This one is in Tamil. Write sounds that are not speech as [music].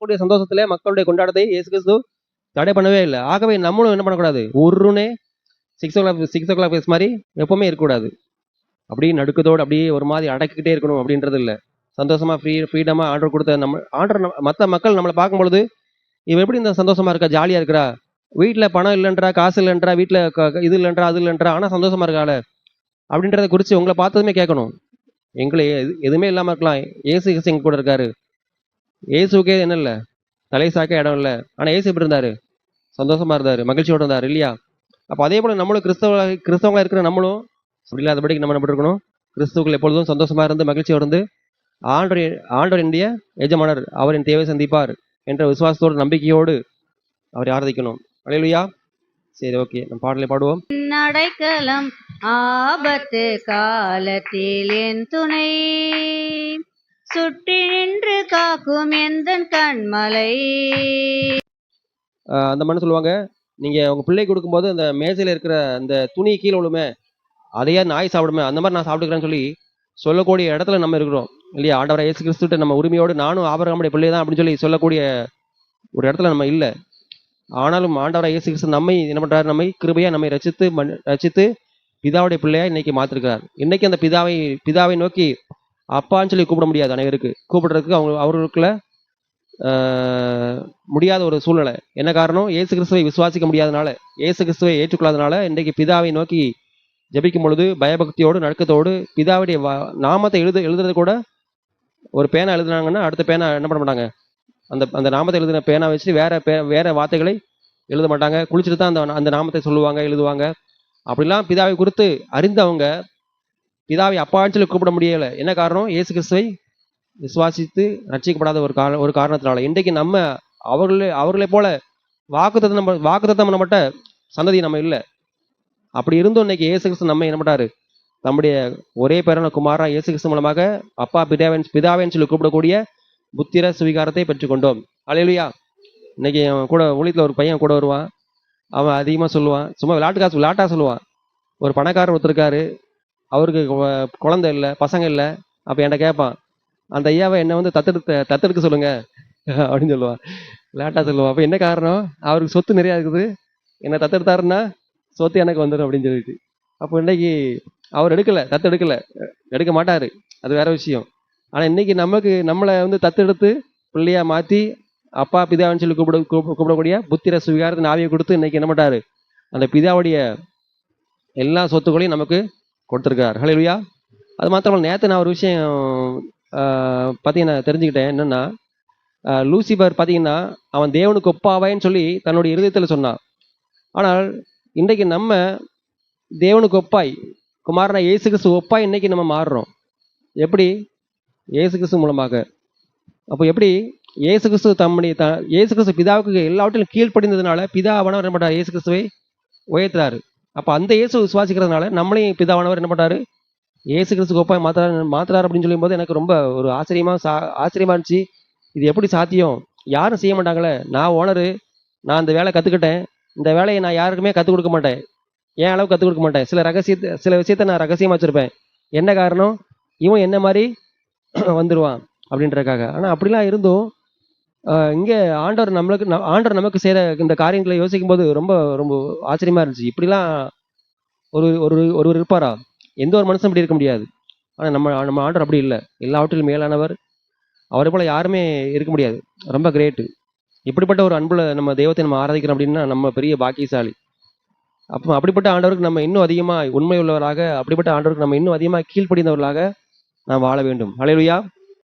மக்களுடைய சந்தோஷத்துல மக்களுடைய கொண்டாட்டத்தை இயேசு கிறிஸ்து தடை பண்ணவே இல்லை. ஆகவே நம்மளும் என்ன பண்ணக்கூடாது? ஒருனே six o'clock six o'clock face மாதிரி எப்பவுமே இருக்கக்கூடாது. அப்படியே நடுக்கத்தோடு அப்படியே ஒரு மாதிரி அடக்கிக்கிட்டே இருக்கணும் அப்படின்றது இல்லை. சந்தோஷமா ஃப்ரீ ஃப்ரீடமா ஆர்டர் கொடுத்த நம்ம ஆர்டர் மற்ற மக்கள் நம்மளை பார்க்கும் பொழுது இவன் எப்படி இந்த சந்தோஷமா இருக்கா? ஜாலியா இருக்கிறா? வீட்டில் பணம் இல்லைன்றா? காசு இல்லைன்றா? வீட்டில் இது இல்லைன்றா? அது இல்லைன்றா? ஆனால் சந்தோஷமா இருக்காள? அப்படின்றத குறித்து உங்களை பார்த்ததுமே கேட்கணும். எங்களை எது எதுவுமே இல்லாமல் இருக்கலாம். ஏசு கிறிஸ்து கூட இருக்காரு. இயேசுக்கே என்ன இல்லை? தலை சாக்க இடம் இல்லை. ஆனால் ஏசு எப்படி இருந்தாரு? சந்தோஷமா இருந்தாரு. மகிழ்ச்சியோட இருந்தாரு. இல்லையா? அப்போ அதே போல நம்மளும் கிறிஸ்தவ கிறிஸ்தவங்களாக இருக்கிற நம்மளும் அப்படி இல்லாதபடிக்கு நம்ம என்ன பண்ணிருக்கணும்? கிறிஸ்துக்கள் எப்பொழுதும் சந்தோஷமா இருந்து மகிழ்ச்சியோடு இருந்து ஆண்டவர் ஆண்டவர் என்னுடைய எஜமானர் அவரின் தேவை சந்திப்பார் என்ற விசுவாசத்தோடு நம்பிக்கையோடு அவரை ஆராதிக்கணும். அலையிலுயா? சரி ஓகே. நம்ம பாடலை பாடுவோம். நடைக்கலம் ஆபத்து காலத்தில் என் துணை. சுற்றி நின்று காக்கும் எந்த கண்மலை? அந்த மாதிரி சொல்லுவாங்க நீங்க உங்க பிள்ளை கொடுக்கும்போது அந்த மேசையில இருக்கிற அந்த துணி கீழே விழுமே அதையா நாய் சாப்பிடுமே அந்த மாதிரி நான் சாப்பிட்டுக்கிறேன்னு சொல்லி சொல்லக்கூடிய இடத்துல நம்ம இருக்கிறோம் இல்லையா? ஆண்டவரை இயேசு கிறிஸ்துட்டு நம்ம உரிமையோடு நானும் ஆபரகமுடைய பிள்ளை தான் அப்படின்னு சொல்லி சொல்லக்கூடிய ஒரு இடத்துல நம்ம இல்லை. ஆனாலும் ஆண்டவரை இயேசு கிறிஸ்து நம்மை என்ன பண்றாரு? நம்மை கிருபையா நம்மை ரசித்து மண் ரசித்து பிதாவுடைய பிள்ளையா இன்னைக்கு மாத்திருக்கிறார். இன்னைக்கு அந்த பிதாவை பிதாவை நோக்கி அப்பான்னு சொல்லி கூப்பிட முடியாது அனைவருக்கு கூப்பிடுறதுக்கு அவங்க அவர்களுக்குள்ள முடியாத ஒரு சூழ்நிலை. என்ன காரணம்? ஏசு கிறிஸ்துவை விசுவாசிக்க முடியாதனால ஏசு கிறிஸ்துவை ஏற்றுக்கொள்ளாதனால இன்றைக்கு பிதாவை நோக்கி ஜபிக்கும் பொழுது பயபக்தியோடு நடுக்கத்தோடு பிதாவுடைய வா- நாமத்தை எழுது எழுதுறது கூட ஒரு பேனா எழுதுனாங்கன்னா அடுத்த பேனா என்ன பண்ண மாட்டாங்க? அந்த அந்த நாமத்தை எழுதின பேனா வச்சு வேற பே வேற வார்த்தைகளை எழுத மாட்டாங்க. குளிச்சுட்டு தான் அந்த அந்த நாமத்தை சொல்லுவாங்க எழுதுவாங்க. அப்படிலாம் பிதாவை குறித்து அறிந்தவங்க பிதாவை அப்பான்னு சொல்லி கூப்பிட முடியலை. என்ன காரணம்? இயேசு கிறிஸ்துவை விசுவாசித்து ரட்சிக்கப்படாத ஒரு காரண ஒரு காரணத்தினால. இன்றைக்கு நம்ம அவர்களே அவர்களை போல வாக்குத்தத்தம் நம்ம வாக்குத்தத்தம் நம்மகிட்ட சந்ததி நம்ம இல்லை. அப்படி இருந்தும் இன்னைக்கு இயேசு கிறிஸ்து நம்ம என்ன பண்ணுறாரு நம்முடைய ஒரே பேரான குமாரா இயேசு கிறிஸ்து மூலமாக அப்பா பிதாவின் பிதாவின் சொல்லி கூப்பிடக்கூடிய புத்திர சுவீகாரத்தை பெற்றுக்கொண்டோம். அலையிலுயா இன்னைக்கு அவன் கூட ஊழியத்தில் ஒரு பையன் கூட வருவான். அவன் அதிகமாக சொல்லுவான். சும்மா விளையாட்டு காசு விளையாட்டா சொல்லுவான். ஒரு பணக்காரர் ஒருத்தருக்காரு அவருக்கு குழந்தை இல்லை பசங்க இல்லை அப்போ என்கிட்ட கேட்பான் அந்த ஐயாவை என்னை வந்து தத்தெடுத்து தத்தெடுக்க சொல்லுங்க அப்படின்னு சொல்லுவான். லேட்டாக சொல்லுவான். அப்போ என்ன காரணம்? அவருக்கு சொத்து நிறையா இருக்குது. என்னை தத்தெடுத்தாருன்னா சொத்து எனக்கு வந்துடும் அப்படின்னு சொல்லிட்டு. அப்போ இன்னைக்கு அவர் எடுக்கலை தத்து எடுக்கலை எடுக்க மாட்டார். அது வேற விஷயம். ஆனால் இன்னைக்கு நமக்கு நம்மளை வந்து தத்தெடுத்து பிள்ளையாக மாற்றி அப்பா பிதான்னு சொல்லி கூப்பிட கூப்பிடக்கூடிய புத்திர சுவிகாரத்தின் ஆவியை கொடுத்து இன்னைக்கு என்ன பண்ணாரு அந்த பிதாவுடைய எல்லா சொத்துக்களையும் நமக்கு கொடுத்துருக்கார். ஹலையா அது மாத்திரம் நேற்று நான் ஒரு விஷயம் ஆஹ், பார்த்தீங்கன்னா தெரிஞ்சுக்கிட்டேன். என்னென்னா லூசிபர் பார்த்தீங்கன்னா அவன் தேவனுக்கு ஒப்பாவேன்னு சொல்லி தன்னுடைய இருதயத்தில் சொன்னான் ஆனால் இன்றைக்கு நம்ம தேவனுக்கு ஒப்பாய் குமாரனா இயேசு கிறிஸ்து ஒப்பாய் இன்றைக்கி நம்ம மாறுறோம். எப்படி? இயேசு கிறிஸ்து மூலமாக. அப்போ எப்படி? இயேசு கிறிஸ்து தம்முடைய த இயேசு கிறிஸ்து பிதாவுக்கு எல்லாவற்றிலும் கீழ்ப்படிந்ததுனால பிதாவானவர் என்ன இயேசு கிறிஸ்துவை உயர்த்துறாரு அப்போ அந்த இயேசு விசுவாசிக்கிறதுனால நம்மளையும் பிதாவானவர் என்ன பண்ணுறாரு ஏசு கிறிஸ்து கோப்பாய் மாத்துறாரு மாத்துறாரு அப்படின்னு சொல்லும்போது எனக்கு ரொம்ப ஒரு ஆச்சரியமாக சா ஆச்சரியமா இருந்துச்சு. இது எப்படி சாத்தியம்? யாரும் செய்ய மாட்டாங்களே. நான் ஓனரு நான் அந்த வேலை கற்றுக்கிட்டேன் இந்த வேலையை நான் யாருக்குமே கற்றுக் கொடுக்க மாட்டேன். ஏன் அளவு கற்றுக் கொடுக்க மாட்டேன்? சில ரகசியத்தை சில விஷயத்த நான் ரகசியமாக வச்சுருப்பேன். என்ன காரணம்? இவன் என்ன மாதிரி [clears throat] வந்துடுவான் அப்படின்றக்காக ஆனால் அப்படிலாம் இருந்தும் இங்கே ஆண்டவர் நம்மளுக்கு ஆண்டவர் நமக்கு செய்கிற இந்த காரியங்களை யோசிக்கும் போது ரொம்ப ரொம்ப ஆச்சரியமாக இருந்துச்சு. இப்படிலாம் ஒரு ஒரு ஒருவர் இருப்பாரா? எந்த ஒரு மனுஷன் இப்படி இருக்க முடியாது. ஆனால் நம்ம நம்ம ஆண்டவர் அப்படி இல்லை. எல்லாவற்றிலும் மேலானவர். அவரை போல் யாருமே இருக்க முடியாது. ரொம்ப கிரேட்டு. இப்படிப்பட்ட ஒரு அன்பில் நம்ம தெய்வத்தை நம்ம ஆராதிக்கிறோம் அப்படின்னா நம்ம பெரிய பாக்கியசாலி. அப்போ அப்படிப்பட்ட ஆண்டவருக்கு நம்ம இன்னும் அதிகமாக உண்மை உள்ளவராக அப்படிப்பட்ட ஆண்டவருக்கு நம்ம இன்னும் அதிகமாக கீழ்ப்படிந்தவர்களாக நாம் வாழ வேண்டும். ஹalleluya